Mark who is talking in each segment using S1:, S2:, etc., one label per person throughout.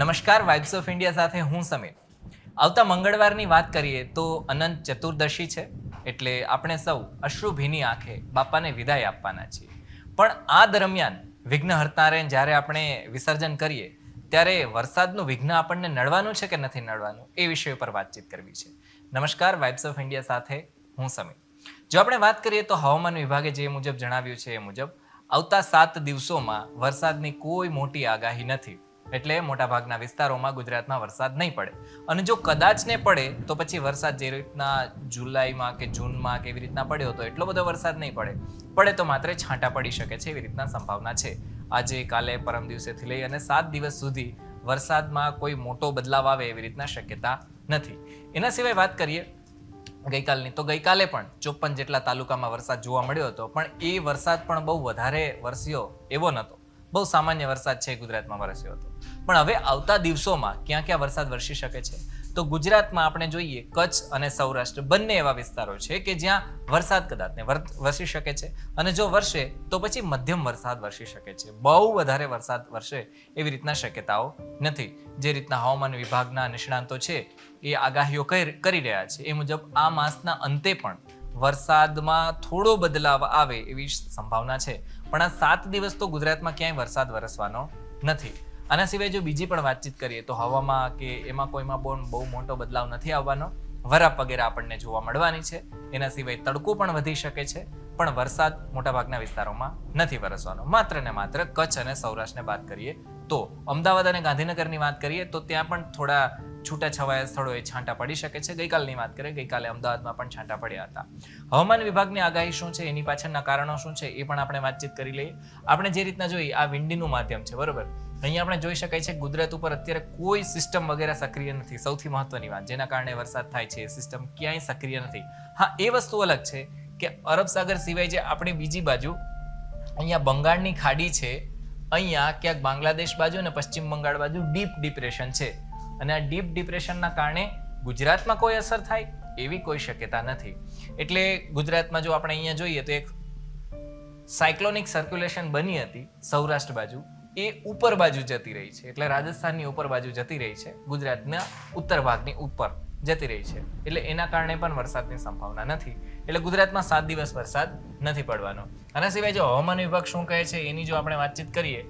S1: નમસ્કાર vibes of India સાથે હું સમીર. આવતા મંગળવારની વાત કરીએ તો અનંત ચતુર્દશી છે, એટલે આપણે સૌ અશ્રુભીની આંખે બાપાને વિદાય આપવાના છીએ. પણ આ દરમિયાન વિઘ્નહર્તાને જ્યારે આપણે વિસર્જન કરીએ, ત્યારે વરસાદનું વિઘ્ન આપણને નડવાનું છે કે નથી નડવાનું એ વિષય પર વાતચીત કરવી છે. નમસ્કાર વાઇબ્સ ઓફ ઇન્ડિયા સાથે હું સમીર. જો આપણે વાત કરીએ તો હવામાન વિભાગે જે મુજબ જણાવ્યું છે એ મુજબ, આવતા સાત દિવસોમાં વરસાદની કોઈ મોટી આગાહી નથી. એટલે મોટાભાગના વિસ્તારોમાં ગુજરાતમાં વરસાદ નહીં પડે. અને જો કદાચ ને પડે, તો પછી વરસાદ જે રીતના જુલાઈમાં કે જૂનમાં કે એવી રીતના પડ્યો હતો, એટલો બધો વરસાદ નહીં પડે. પડે તો માત્ર છાંટા પડી શકે છે એવી રીતના સંભાવના છે. આજે, કાલે, પરમ દિવસેથી લઈ અને સાત દિવસ સુધી વરસાદમાં કોઈ મોટો બદલાવ આવે એવી રીતના શક્યતા નથી. એના સિવાય વાત કરીએ ગઈકાલની, તો ગઈકાલે પણ ચોપન જેટલા તાલુકામાં વરસાદ જોવા મળ્યો હતો, પણ એ વરસાદ પણ બહુ વધારે વરસ્યો એવો નહોતો. બહુ સામાન્ય વરસાદ છે ગુજરાતમાં વરસ્યો હતો પણ હવે આવતા દિવસોમાં ક્યાં ક્યાં વરસાદ વરસી શકે છે? તો ગુજરાતમાં આપણે જોઈએ કચ્છ અને સૌરાષ્ટ્ર બંને એવા વિસ્તારો છે કે જ્યાં વરસાદ કદાચને વરસી શકે છે. અને જો વરસે, તો પછી મધ્યમ વરસાદ વરસી શકે છે. બહુ વધારે વરસાદ વરસે એવી રીતના શક્યતાઓ નથી. જે રીતના હવામાન વિભાગના નિષ્ણાંતો છે એ આગાહીઓ કરી રહ્યા છે. એ મુજબ આ માસના અંતે પણ વરસાદમાં થોડો બદલાવ આવે એવી સંભાવના છે. પણ આ સાત દિવસ તો ગુજરાતમાં ક્યાંય વરસાદ વરસવાનો નથી. આના સિવાય જો બીજી પણ વાતચીત કરીએ તો હવામાં કે એમાં કોઈમાં બહુ બહુ મોટો બદલાવ નથી આવવાનો. વરાપ વગેરે આપણને જોવા મળવાની છે. એના સિવાય તડકો પણ વધી શકે છે. પણ વરસાદ મોટાભાગના વિસ્તારોમાં નથી વરસવાનો. માત્ર ને માત્ર કચ્છ અને સૌરાષ્ટ્રને વાત કરીએ તો અમદાવાદ અને ગાંધીનગરની વાત કરીએ તો ત્યાં પણ થોડા છૂટાછવાયા સ્થળોએ છાંટા પડી શકે છે. ગઈકાલની વાત કરીએ, ગઈકાલે અમદાવાદમાં પણ છાંટા પડ્યા હતા. હવામાન વિભાગની આગાહી શું છે? એની પાછળના કારણો શું છે? એ પણ આપણે વાતચીત કરી લઈએ. આપણે જે રીતના જોઈએ આ વિંડીનું માધ્યમ છે, બરોબર? અહીંયા આપણે જોઈ શકાય છે, ગુજરાત ઉપર અત્યારે કોઈ સિસ્ટમ વગેરે સક્રિય નથી. સૌથી મહત્વની વાત, જેના કારણે વરસાદ થાય છે સિસ્ટમ ક્યાંય સક્રિય નથી. હા, એ વસ્તુ અલગ છે કે અરબ સાગર સિવાય જે આપણી બીજી બાજુ, અહીંયા બંગાળની ખાડી છે, અહીંયા ક્યાંક બાંગ્લાદેશ બાજુ અને પશ્ચિમ બંગાળ બાજુ ડીપ ડિપ્રેશન છે. અને આ ડીપ ડિપ્રેશનના કારણે ગુજરાતમાં કોઈ અસર થાય એવી કોઈ શક્યતા નથી. એટલે ગુજરાતમાં જો આપણે અહીંયા જોઈએ તો એક સાયક્લોનિક સર્ક્યુલેશન બની હતી સૌરાષ્ટ્ર બાજુ. એ ઉપર બાજુ જતી રહી છે. એટલે રાજસ્થાનની ઉપર બાજુ જતી રહી છે. ગુજરાતના ઉત્તર ભાગની ઉપર જતી રહી છે. એટલે એના કારણે પણ વરસાદની સંભાવના નથી. એટલે ગુજરાતમાં સાત દિવસ વરસાદ નથી પડવાનો. આના સિવાય જો હવામાન વિભાગ શું કહે છે એની જો આપણે વાતચીત કરીએ,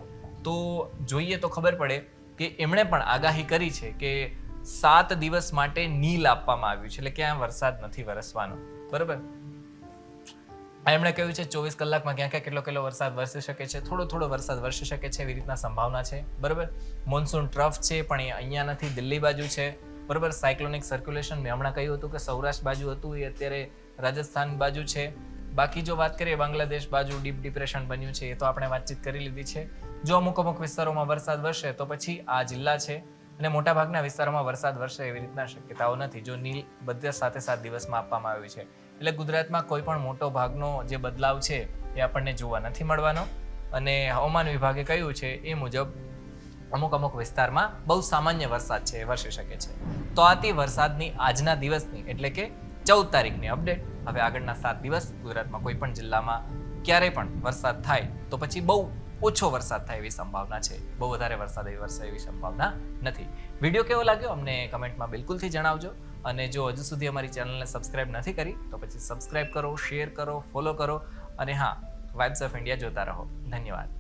S1: તો જોઈએ તો ખબર પડે કે એમણે પણ આગાહી કરી છે કે સાત દિવસ માટે નીલ આપવામાં આવ્યું છે. એટલે ક્યાં વરસાદ નથી વરસવાનો. બરોબર? એમણે કહ્યું છે ચોવીસ કલાકમાં ક્યાં ક્યાં કેટલો કેટલો વરસાદ વરસી શકે છે. થોડો થોડો વરસાદ વરસી શકે છે એવી રીતના સંભાવના છે. બરોબર? મોન્સૂન ટ્રફ છે, પણ એ અહીંયા નથી, દિલ્હી બાજુ છે. બરોબર? સાયક્લોનિક સર્ક્યુલેશન મેં હમણાં કહ્યું હતું કે સૌરાષ્ટ્ર બાજુ હતું, એ અત્યારે રાજસ્થાન બાજુ છે. બાકી જો વાત કરીએ બાંગ્લાદેશ બાજુ ડીપ ડિપ્રેશન બન્યું છે, એ તો આપણે વાતચીત કરી લીધી છે. જો અમુક અમુક વિસ્તારોમાં વરસાદ વરસે, તો પછી આ જિલ્લા છે અને મોટાભાગના વિસ્તારોમાં વરસાદ વરસે એવી રીતના શક્યતાઓ નથી, જો નીલ બધા સાથે સાત દિવસમાં આપવામાં આવ્યું છે. એટલે ગુજરાતમાં કોઈ પણ મોટો ભાગનો જે બદલાવ છે, એ આપણને જોવા નથી મળવાનો. અને હવામાન વિભાગે કહ્યું છે, એ મુજબ અમુક અમુક વિસ્તારમાં બહુ સામાન્ય વરસાદ છે, એ વરસી શકે છે. તો આથી વરસાદની આજના દિવસની, એટલે કે ચૌદ તારીખની અપડેટ હવે આગળના સાત દિવસ ગુજરાતમાં કોઈ પણ જિલ્લામાં ક્યારેય પણ વરસાદ થાય તો પછી બહુ ઓછો વરસાદ થાય એવી સંભાવના છે. બહુ વધારે વરસાદ એવી વરસે એવી સંભાવના નથી. વીડિયો કેવો લાગ્યો અમને કમેન્ટમાં બિલકુલથી જણાવજો. અને જો હજુ સુધી અમારી ચેનલને સબસ્ક્રાઇબ નથી કરી, તો પછી સબસ્ક્રાઇબ કરો શેર કરો ફોલો કરો. અને હા વાઇબ્સ ઓફ ઇન્ડિયા જોતા રહો. ધન્યવાદ.